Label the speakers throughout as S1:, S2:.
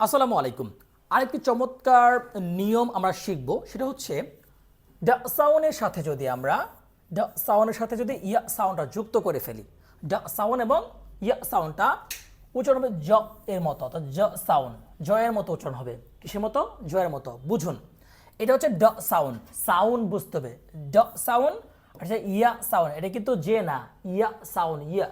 S1: আসসালামু আলাইকুম। আরেকটি চমৎকার নিয়ম আমরা শিখব, সেটা হচ্ছে ডা সাউনের সাথে যদি আমরা, ডা সাউনের সাথে যদি ইয়া সাউন্ডটা যুক্ত করে ফেলি, ডা সাউন্ড এবং ইয়া সাউন্ডটা উচ্চারণ হবে জ এর মতো, অর্থাৎ জ সাউন্ড জয়ের মতো উচ্চারণ হবে। কিসের মতো? জয়ের মতো, বুঝুন। এটা হচ্ছে ড সাউন্ড সাউন্ড বুঝতে হবে। ড সাউন্ড আর হচ্ছে ইয়া সাউন্ড এটা কিন্তু যে না, ইয়া সাউন্ড ইয়া।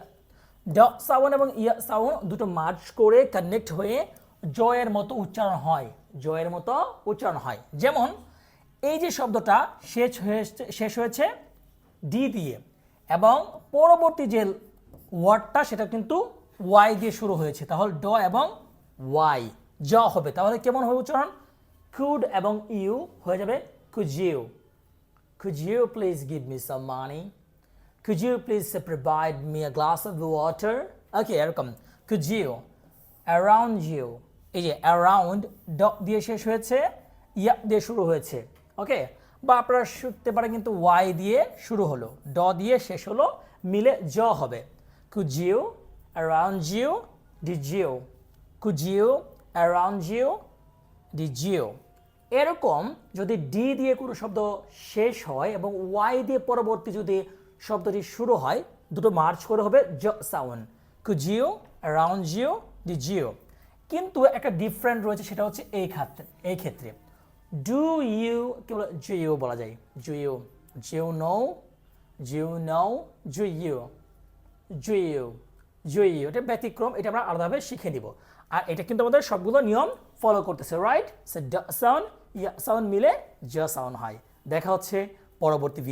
S1: ড সাউন্ড এবং ইয়া সাউন্ড দুটো মার্চ করে কানেক্ট হয়ে জয়ের মতো উচ্চারণ হয় জয়ের মতো উচ্চারণ হয় যেমন এই যে শব্দটা শেষ হয়েছে শেষ হয়েছে ডি দিয়ে এবং পরবর্তী যে ওয়ার্ডটা সেটা কিন্তু ওয়াই দিয়ে শুরু হয়েছে তাহলে ড এবং ওয়াই জ হবে তাহলে কেমন হবে উচ্চারণ কুড এবং ইউ হয়ে যাবে কুজিউ please give me some money? Could you please provide me a glass of water? Okay, এরকম you? Around you. এই যে অ্যারাউন্ড ড দিয়ে শেষ হয়েছে ইয়া দিয়ে শুরু হয়েছে ওকে বা আপনারা শিখতে পারেন কিন্তু ওয়াই দিয়ে শুরু হলো, ড দিয়ে শেষ হলো, মিলে জ হবে? Around you? Did you? Could you? Around you? Did you? এরকম যদি ডি দিয়ে কোনো শব্দ শেষ হয় এবং ওয়াই দিয়ে পরবর্তী যদি শব্দটি শুরু হয়, দুটো মার্চ করে হবে জ সাউন্ড কুজিও অ্যারাউন্ড জিও ডি জিও কিন্তু একটা ডিফারেন্ট রয়েছে, সেটা হচ্ছে এই ক্ষেত্রে এই ক্ষেত্রে। ডু ইউ কি বলে জু ইউ বলা যায়? জু ইউ জিউ নো জিউ নো জু ইউ জুইউ জুইউ এটা ব্যতিক্রম, এটা আমরা আলাদাভাবে শিখে নিব। আর এটা কিন্তু আমাদের সবগুলো নিয়ম ফলো করতেছে রাইট সে সাউন্ড ইয়া সাউন্ড মিলে জ সাউন্ড হয়। দেখা হচ্ছে পরবর্তী ভিডিও